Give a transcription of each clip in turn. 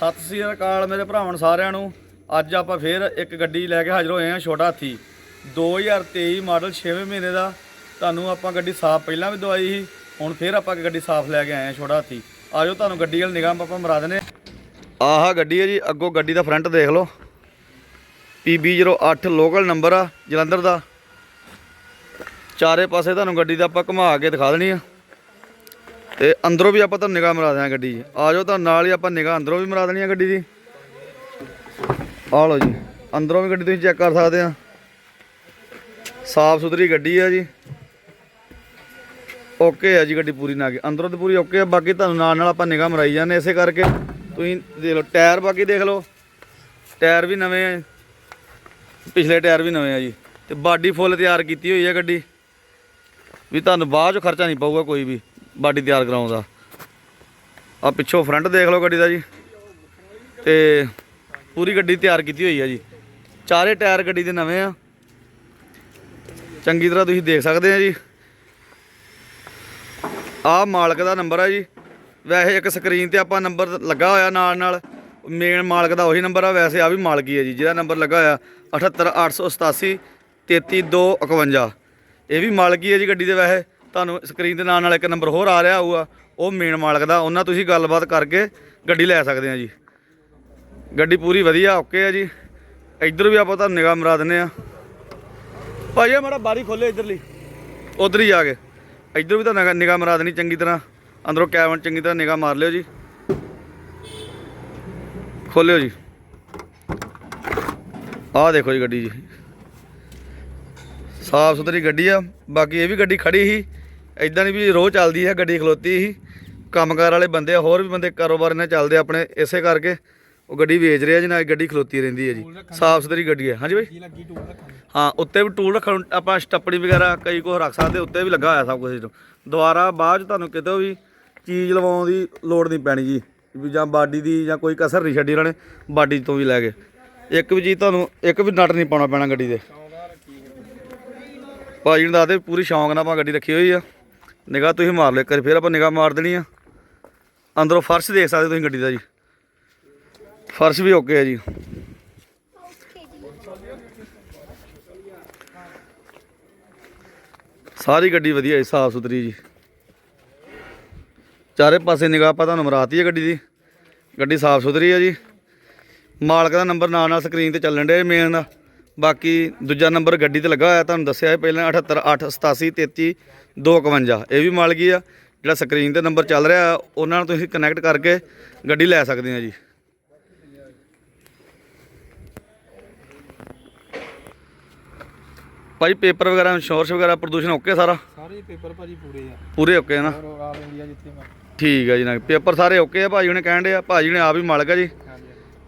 ਸਤਿ ਸ੍ਰੀ ਅਕਾਲ ਮੇਰੇ ਭਰਾਵਾਂ ਸਾਰਿਆਂ ਨੂੰ। ਅੱਜ ਆਪਾਂ ਫੇਰ ਇੱਕ ਗੱਡੀ ਲੈ ਕੇ ਹਾਜ਼ਰ ਹੋਏ ਹਾਂ ਛੋਟਾ ਹਾਥੀ। 2023 ਮਾਡਲ 6ਵੇਂ ਮਹੀਨੇ ਦਾ। ਤੁਹਾਨੂੰ ਆਪਾਂ ਗੱਡੀ ਸਾਫ਼ ਪਹਿਲਾਂ ਵੀ ਦਵਾਈ ਸੀ, ਹੁਣ ਫੇਰ ਆਪਾਂ ਇੱਕ ਗੱਡੀ ਸਾਫ਼ ਲੈ ਕੇ ਆਏ ਹਾਂ ਛੋਟਾ ਹਾਥੀ। ਆਜੋ ਤੁਹਾਨੂੰ ਗੱਡੀ ਵਾਲ ਨਿਗਾਹ ਆਪਾਂ ਮਰਾ ਦਨੇ ਆਹ ਗੱਡੀ ਹੈ ਜੀ, ਅੱਗੋਂ ਗੱਡੀ ਦਾ ਫਰੰਟ ਦੇਖ ਲਓ। PB08 ਲੋਕਲ ਨੰਬਰ ਆ ਜਲੰਧਰ ਦਾ। ਚਾਰੇ ਪਾਸੇ ਤੁਹਾਨੂੰ ਗੱਡੀ ਦਾ ਆਪਾਂ ਘੁਮਾ ਕੇ ਦਿਖਾ ਦੇਣੀ ਆ। ਤੇ ਅੰਦਰੋਂ ਵੀ ਆਪਾਂ ਤੁਹਾਨੂੰ ਨਿਗਾਹ ਮਰਾ ਦਿਆਂ ਗੱਡੀ ਜੀ। ਆ ਜਾਓ ਤਾਂ ਨਾਲ ਹੀ ਆਪਾਂ ਨਿਗਾਹ ਅੰਦਰੋਂ ਵੀ ਮਰਾ ਦੇਣੀ ਆ ਗੱਡੀ ਦੀ। ਆ ਲਓ ਜੀ, ਅੰਦਰੋਂ ਵੀ ਗੱਡੀ ਤੁਸੀਂ ਚੈੱਕ ਕਰ ਸਕਦੇ ਆ। ਸਾਫ਼ ਸੁਥਰੀ ਗੱਡੀ ਆ ਜੀ। ਓਕੇ ਆ ਜੀ ਗੱਡੀ ਪੂਰੀ ਨਾ ਕੇ ਅੰਦਰੋਂ ਤੇ ਪੂਰੀ ਓਕੇ ਆ, ਬਾਕੀ ਤੁਹਾਨੂੰ ਨਾਲ ਨਾਲ ਆਪਾਂ ਨਿਗਾਹ ਮਰਾਈ ਜਾਂਦੇ ਇਸੇ ਕਰਕੇ। ਤੁਸੀਂ ਦੇਖ ਲਓ, ਟਾਇਰ ਬਾਕੀ ਦੇਖ ਲਓ। ਟਾਇਰ ਵੀ ਨਵੇਂ ਆ ਪਿਛਲੇ ਟਾਇਰ ਵੀ ਨਵੇਂ ਆ ਜੀ। ਤੇ ਬਾਡੀ ਫੁੱਲ ਤਿਆਰ ਕੀਤੀ ਹੋਈ ਆ ਗੱਡੀ। ਵੀ ਤੁਹਾਨੂੰ ਬਾਅਦ ਚ ਖਰਚਾ ਨਹੀਂ ਪਊਗਾ ਕੋਈ ਵੀ। ਬਾਡੀ ਤਿਆਰ ਕਰਾਉਣ ਦਾ ਆ ਪਿੱਛੋਂ ਫਰੰਟ ਦੇਖ ਲਓ ਗੱਡੀ ਦਾ ਜੀ। ਤੇ ਪੂਰੀ ਗੱਡੀ ਤਿਆਰ ਕੀਤੀ ਹੋਈ ਆ ਜੀ। ਚਾਰੇ ਟਾਇਰ ਗੱਡੀ ਦੇ ਨਵੇਂ ਆ। ਚੰਗੀ ਤਰ੍ਹਾਂ ਤੁਸੀਂ ਦੇਖ ਸਕਦੇ ਆ ਜੀ। ਆ ਮਾਲਕ ਦਾ ਨੰਬਰ ਆ ਜੀ। ਵੈਸੇ ਇੱਕ ਸਕਰੀਨ ਤੇ ਆਪਾਂ ਨੰਬਰ ਲੱਗਾ ਹੋਇਆ ਨਾਲ ਨਾਲ ਮੇਨ ਮਾਲਕ ਦਾ ਉਹੀ ਨੰਬਰ ਆ। ਵੈਸੇ ਆ ਵੀ ਮਾਲਕੀ ਹੈ ਜੀ, ਜਿਹਦਾ ਨੰਬਰ ਲੱਗਾ ਹੋਇਆ 78887 33251 ਇਹ ਵੀ ਮਾਲਕੀ ਹੈ ਜੀ ਗੱਡੀ ਦੇ ਵੈਸੇ। ਤੁਹਾਨੂੰ ਸਕਰੀਨ ਦੇ ਨਾਲ ਨਾਲ ਇੱਕ ਨੰਬਰ ਹੋਰ ਆ ਰਿਹਾ ਹੋਊਗਾ, ਉਹ ਮੇਨ ਮਾਲਕ ਦਾ, ਉਹਨਾਂ ਤੁਸੀਂ ਗੱਲਬਾਤ ਕਰਕੇ ਗੱਡੀ ਲੈ ਸਕਦੇ ਆ ਜੀ। ਗੱਡੀ ਪੂਰੀ ਵਧੀਆ ਓਕੇ ਆ ਜੀ। ਇੱਧਰ ਵੀ ਆਪਾਂ ਤੁਹਾਨੂੰ ਨਿਗਾਹ ਮਰਾ ਦਿੰਨੇ ਆ। ਭਾਈ ਇਹ ਮਾੜਾ ਬਾਰੀ ਖੋਲੇ ਇੱਧਰਲੀ। ਉਧਰ ਹੀ ਆ ਕੇ। ਇੱਧਰ ਵੀ ਤਾਂ ਨਿਗਾਹ ਮਰਾ ਦੇਣੀ ਚੰਗੀ ਤਰ੍ਹਾਂ। ਅੰਦਰੋਂ ਕੈਬਨ ਚੰਗੀ ਤਰ੍ਹਾਂ ਨਿਗਾਹ ਮਾਰ ਲਿਓ ਜੀ। ਖੋਲਿਓ ਜੀ। ਆਹ ਦੇਖੋ ਜੀ ਗੱਡੀ ਜੀ। ਸਾਫ਼ ਸੁਥਰੀ ਗੱਡੀ ਆ। ਬਾਕੀ ਇਹ ਵੀ ਗੱਡੀ ਖੜੀ ਸੀ। ਇਦਾਂ ਨਹੀਂ ਵੀ ਰੋਜ਼ ਚੱਲਦੀ ਹੈ ਗੱਡੀ ਖਲੋਤੀ ਸੀ। ਕੰਮਕਾਰ ਵਾਲੇ ਬੰਦੇ ਆ ਹੋਰ ਵੀ ਬੰਦੇ ਕਾਰੋਬਾਰ ਨਾਲ ਚੱਲਦੇ ਆਪਣੇ ਇਸੇ ਕਰਕੇ ਉਹ ਗੱਡੀ ਵੇਚ ਰਿਹਾ ਜੀ ਨਾਲ ਗੱਡੀ ਖਲੋਤੀ ਰਹਿੰਦੀ ਹੈ ਜੀ। ਸਾਫ਼ ਸੁਥਰੀ ਗੱਡੀ ਹੈ ਹਾਂਜੀ ਬਾਈ? ਹਾਂ ਉੱਤੇ ਵੀ ਟੂਲ ਰੱਖਣ ਆਪਾਂ ਸਟੱਪੜੀ ਵਗੈਰਾ ਕਈ ਕੁਝ ਰੱਖ ਸਕਦੇ ਉੱਤੇ ਵੀ ਲੱਗਾ ਹੋਇਆ ਸਭ ਕੁਝ ਦੁਬਾਰਾ ਬਾਅਦ ਚ ਤੁਹਾਨੂੰ ਕਿਤੇ ਵੀ ਚੀਜ਼ ਲਵਾਉਣ ਦੀ ਲੋੜ ਨਹੀਂ ਪੈਣੀ ਜੀ। ਵੀ ਜਾਂ ਬਾਡੀ ਦੀ ਜਾਂ ਕੋਈ ਕਸਰ ਨਹੀਂ ਛੱਡੀ ਉਹਨਾਂ ਨੇ ਬਾਡੀ ਤੋਂ ਵੀ ਲੈ ਕੇ। ਇੱਕ ਵੀ ਚੀਜ਼ ਤੁਹਾਨੂੰ ਇੱਕ ਵੀ ਨਟ ਨਹੀਂ ਪਾਉਣਾ ਪੈਣਾ ਗੱਡੀ ਦੇ ਭਾਜੀ ਨੂੰ ਦੱਸਦੇ ਪੂਰੀ ਸ਼ੌਂਕ ਨਾਲ ਆਪਾਂ ਗੱਡੀ ਰੱਖੀ ਹੋਈ ਆ। ਨਿਗਾਹ ਤੁਸੀਂ ਮਾਰ ਲਿਓ ਕਰੀ ਫਿਰ ਆਪਾਂ ਨਿਗਾਹ ਮਾਰ ਦੇਣੀ ਆ। ਅੰਦਰੋਂ ਫਰਸ਼ ਦੇਖ ਸਕਦੇ ਤੁਸੀਂ ਗੱਡੀ ਦਾ ਜੀ। ਫਰਸ਼ ਵੀ ਓਕੇ ਹੈ ਜੀ। ਸਾਰੀ ਗੱਡੀ ਵਧੀਆ ਹੈ ਸਾਫ਼ ਸੁਥਰੀ ਜੀ। ਚਾਰੇ ਪਾਸੇ ਨਿਗਾਹ ਆਪਾਂ ਤੁਹਾਨੂੰ ਮਰਾਤੀ ਹੈ ਗੱਡੀ ਦੀ। ਗੱਡੀ ਸਾਫ਼ ਸੁਥਰੀ ਹੈ ਜੀ। ਮਾਲਕ ਦਾ ਨੰਬਰ ਨਾਲ ਨਾਲ ਸਕਰੀਨ ਤੇ ਚੱਲਣ ਦੇ ਮੇਨ ਦਾ ਬਾਕੀ ਦੂਜਾ ਨੰਬਰ ਗੱਡੀ ਤੇ ਲੱਗਾ ਹੋਇਆ ਤੁਹਾਨੂੰ ਦੱਸਿਆ ਹੈ ਪਹਿਲਾਂ 788873252 ਇਹ ਵੀ ਮਾਲਕੀ ਆ ਜਿਹੜਾ ਸਕਰੀਨ ਤੇ ਨੰਬਰ ਚੱਲ ਰਿਹਾ ਉਹਨਾਂ ਨਾਲ ਤੁਸੀਂ ਕਨੈਕਟ ਕਰਕੇ ਗੱਡੀ ਲੈ ਸਕਦੇ ਆ ਜੀ। ਭਾਈ ਪੇਪਰ ਵਗੈਰਾ ਇੰਸ਼ੋਰੈਂਸ ਵਗੈਰਾ ਪ੍ਰਦੂਸ਼ਣ ਓਕੇ ਸਾਰਾ? ਸਾਰੇ ਪੇਪਰ ਭਾਜੀ ਪੂਰੇ ਆ। ਪੂਰੇ ਓਕੇ ਨਾ? ਔਰ ਆਲ ਇੰਡੀਆ ਜਿੱਥੇ ਮੈਂ ਠੀਕ ਆ ਜੀ ਨਾ ਪੇਪਰ ਸਾਰੇ ਓਕੇ ਆ ਭਾਜੀ ਉਹਨੇ ਕਹਿਣ ਦੇ ਆ ਭਾਜੀ ਨੇ ਆਪ ਹੀ ਮਾਲਕ ਆ ਜੀ।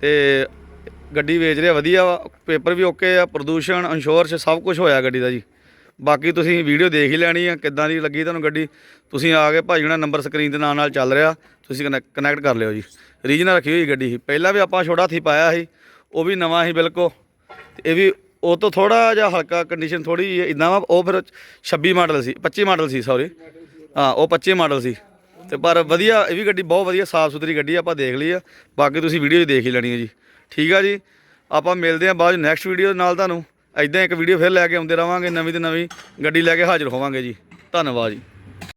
ਤੇ ਗੱਡੀ ਵੇਚ ਰਿਹਾ, ਵਧੀਆ ਵਾ, ਪੇਪਰ ਵੀ ਓਕੇ ਆ, ਪ੍ਰਦੂਸ਼ਣ ਇੰਸ਼ੋਰੈਂਸ ਸਭ ਕੁਝ ਹੋਇਆ ਗੱਡੀ ਦਾ ਜੀ। ਬਾਕੀ ਤੁਸੀਂ ਵੀਡੀਓ ਦੇਖ ਹੀ ਲੈਣੀ ਆ, ਕਿੱਦਾਂ ਦੀ ਲੱਗੀ ਤੁਹਾਨੂੰ ਗੱਡੀ। ਤੁਸੀਂ ਆ ਕੇ ਭਾਜੀ ਉਹਨਾਂ ਨੰਬਰ ਸਕਰੀਨ ਦੇ ਨਾਲ ਨਾਲ ਚੱਲ ਰਿਹਾ, ਤੁਸੀਂ ਕਨੈਕਟ ਕਰ ਲਿਓ ਜੀ। ਰੀਜਨਲ ਰੱਖੀ ਹੋਈ ਗੱਡੀ ਸੀ। ਪਹਿਲਾਂ ਵੀ ਆਪਾਂ ਛੋਟਾ ਥੀ ਪਾਇਆ ਸੀ, ਉਹ ਵੀ ਨਵਾਂ ਸੀ ਬਿਲਕੁਲ। ਤੇ ਇਹ ਵੀ ਉਹ ਤੋਂ ਥੋੜਾ ਜਿਹਾ ਹਲਕਾ ਕੰਡੀਸ਼ਨ ਥੋੜੀ ਇਦਾਂ ਵਾ, ਉਹ ਫਿਰ 26 ਮਾਡਲ ਸੀ 25 ਮਾਡਲ ਸੀ ਸੌਰੀ ਹਾਂ, ਉਹ 25 ਮਾਡਲ ਸੀ। ਤੇ ਪਰ ਵਧੀਆ, ਇਹ ਵੀ ਗੱਡੀ ਬਹੁਤ ਵਧੀਆ ਸਾਫ਼ ਸੁਥਰੀ ਗੱਡੀ ਆਪਾਂ ਦੇਖ ਲਈ ਆ। ਬਾਕੀ ਤੁਸੀਂ ਵੀਡੀਓ 'ਚ ਦੇਖ ਹੀ ਲੈਣੀ ਹੈ ਜੀ। ਠੀਕ ਆ ਜੀ। ਆਪਾਂ ਮਿਲਦੇ ਆ ਬਾਅਦ ਨੈਕਸਟ ਵੀਡੀਓ ਨਾਲ ਤੁਹਾਨੂੰ। ਐਦਾਂ ਇੱਕ ਵੀਡੀਓ ਫਿਰ ਲੈ ਕੇ ਆਉਂਦੇ ਰਵਾਂਗੇ। ਨਵੀਂ ਤੇ ਨਵੀਂ ਗੱਡੀ ਲੈ ਕੇ ਹਾਜ਼ਰ ਹੋਵਾਂਗੇ ਜੀ। ਧੰਨਵਾਦ ਜੀ।